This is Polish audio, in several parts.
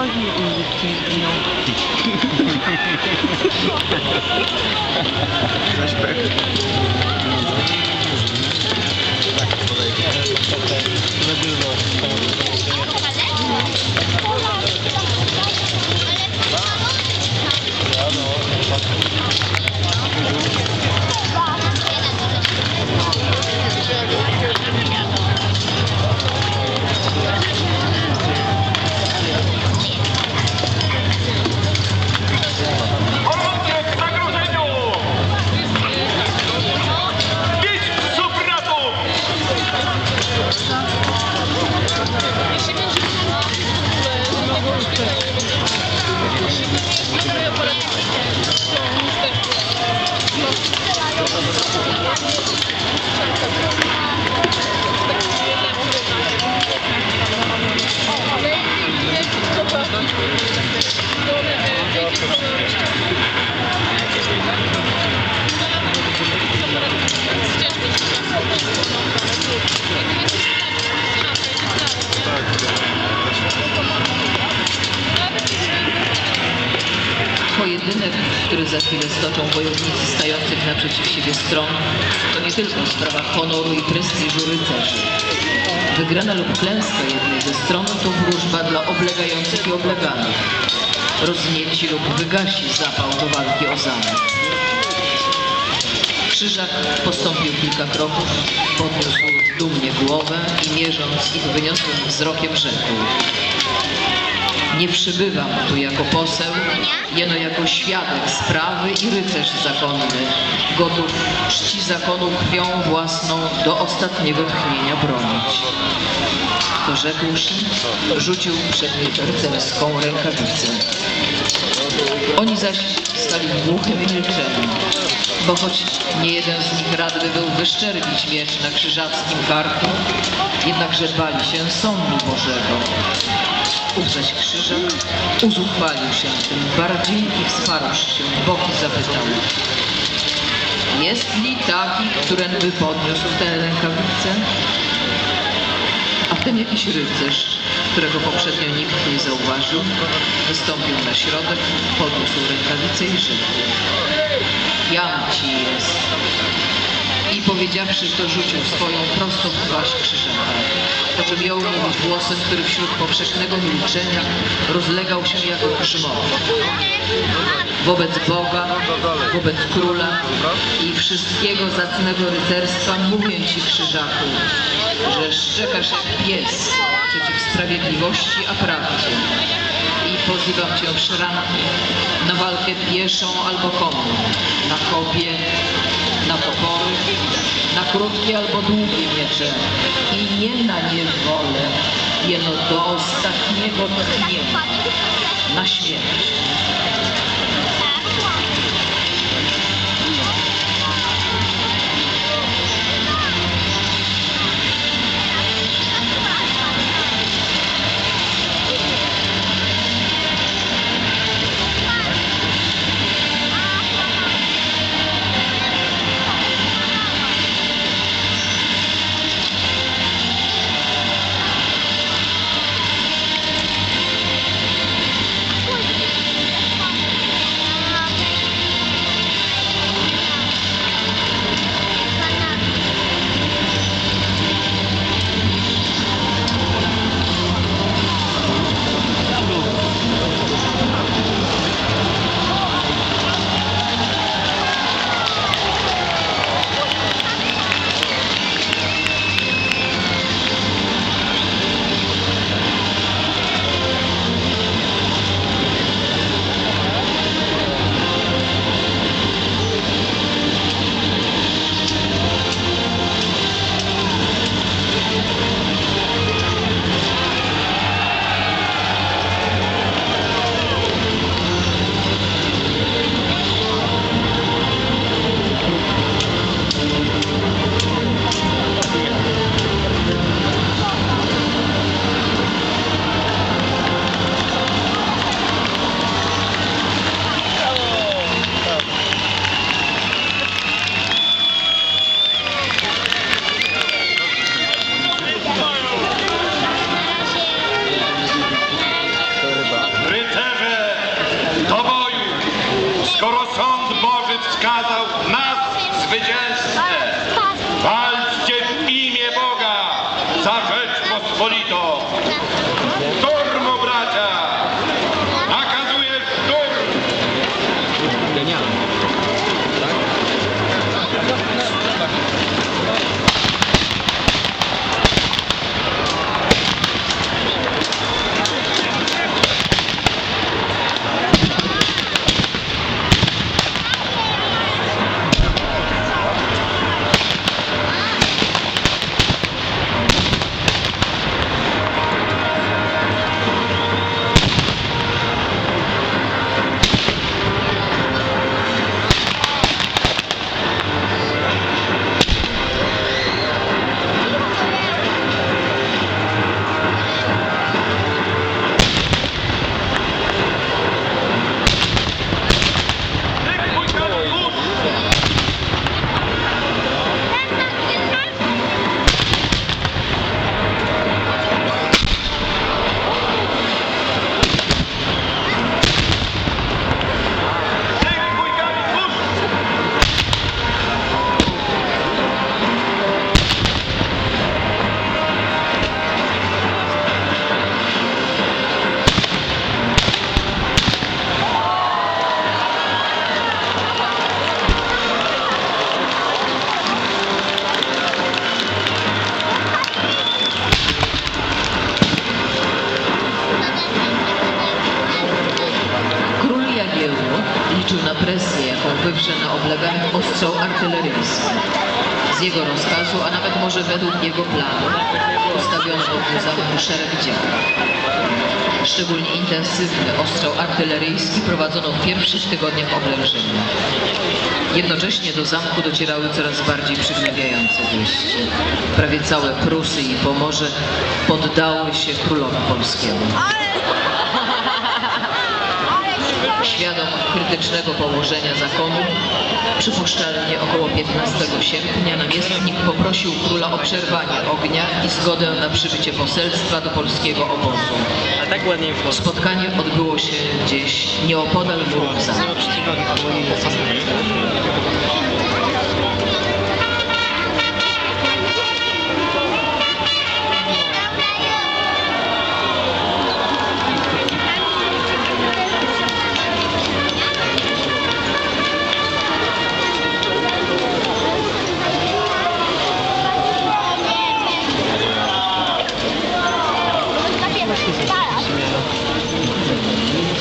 maggie in the Filipino. Respekt. Pojedynek, który za chwilę stoczą wojownicy stających naprzeciw siebie stron, to nie tylko sprawa honoru i prestiżu rycerzy. Wygrana lub klęska jednej ze stron to wróżba dla oblegających i obleganych. Roznieci lub wygasi zapał do walki o zamek. Krzyżak postąpił kilka kroków, podniósł dumnie głowę i mierząc ich wyniosłym wzrokiem rzekł. Nie przybywam tu jako poseł, jeno jako świadek sprawy i rycerz zakonny, gotów czci zakonu krwią własną do ostatniego tchnienia bronić. To rzekłszy, rzucił przed nich rycerską rękawicę. Oni zaś stali w głuchym milczeniu, bo choć nie jeden z nich rad by był wyszczerbić miecz na krzyżackim karku, jednakże bali się sądu Bożego. Zaś krzyżak uzuchwalił się tym bardziej i wsparłszy się w boki zapytał. Jest li taki, któren by podniósł tę rękawicę? A wtem jakiś rycerz, którego poprzednio nikt nie zauważył, wystąpił na środek, podniósł rękawicę i rzekł. Jam ci jest. I powiedziawszy to, rzucił swoją prosto w twarz krzyżaka. Czym jął nim głosem, który wśród powszechnego milczenia rozlegał się jak grzmot. Wobec Boga, wobec Króla i wszystkiego zacnego rycerstwa mówię Ci, krzyżaku, że szczekasz jak pies przeciw sprawiedliwości, a prawdzie. I pozywam Cię szranki na walkę pieszą albo konną, na kopie, na topory, na krótkie albo długie miecze i nie na niewolę, jeno do ostatniego tchnienia, na śmierć. Zdobywszy na obleganych ostrzał artyleryjski. Z jego rozkazu, a nawet może według jego planu, ustawiono wokół zamku szereg dział. Szczególnie intensywny ostrzał artyleryjski prowadzono w pierwszych tygodniach oblężenia. Jednocześnie do zamku docierały coraz bardziej przygnębiające wieści. Prawie całe Prusy i Pomorze poddały się królowi polskiemu. Świadom krytycznego położenia zakonu, przypuszczalnie około 15 sierpnia, namiestnik poprosił króla o przerwanie ognia i zgodę na przybycie poselstwa do polskiego obozu. Tak. Spotkanie odbyło się gdzieś nieopodal murów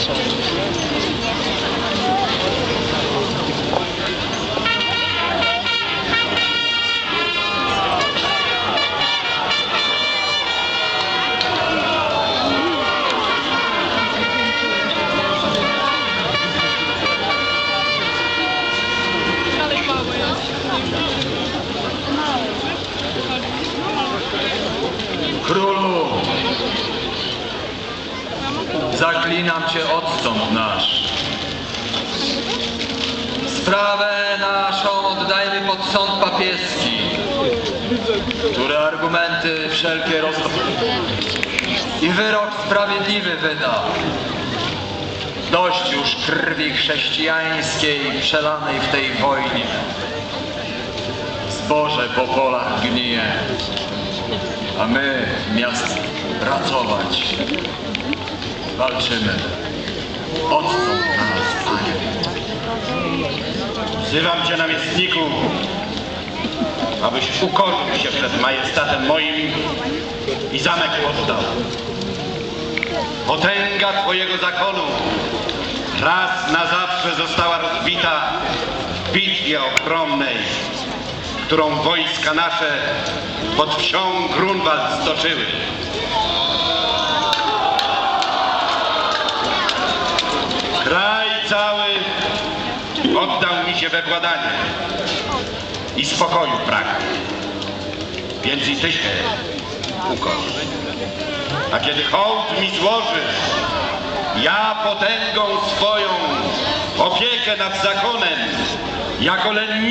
zamku. Królu, zaklinam cię odstąd nasz. Sprawę naszą oddajmy pod sąd papieski, który argumenty wszelkie roz... i wyrok sprawiedliwy wyda. Dość już krwi chrześcijańskiej przelanej w tej wojnie. Zboże po polach gnije a my miast pracować. Walczymy. Odstąp nas, Panie. Wzywam Cię, namiestniku, abyś ukorzył się przed majestatem moim i zamek oddał. Potęga Twojego zakonu raz na zawsze została rozbita w bitwie ogromnej, którą wojska nasze pod wsią Grunwald stoczyły. Kraj cały oddał mi się we władanie i spokoju pragnie. Więc i ty się ukorz. A kiedy hołd mi złożysz, ja potęgą swoją opiekę nad zakonem, jako lennikiem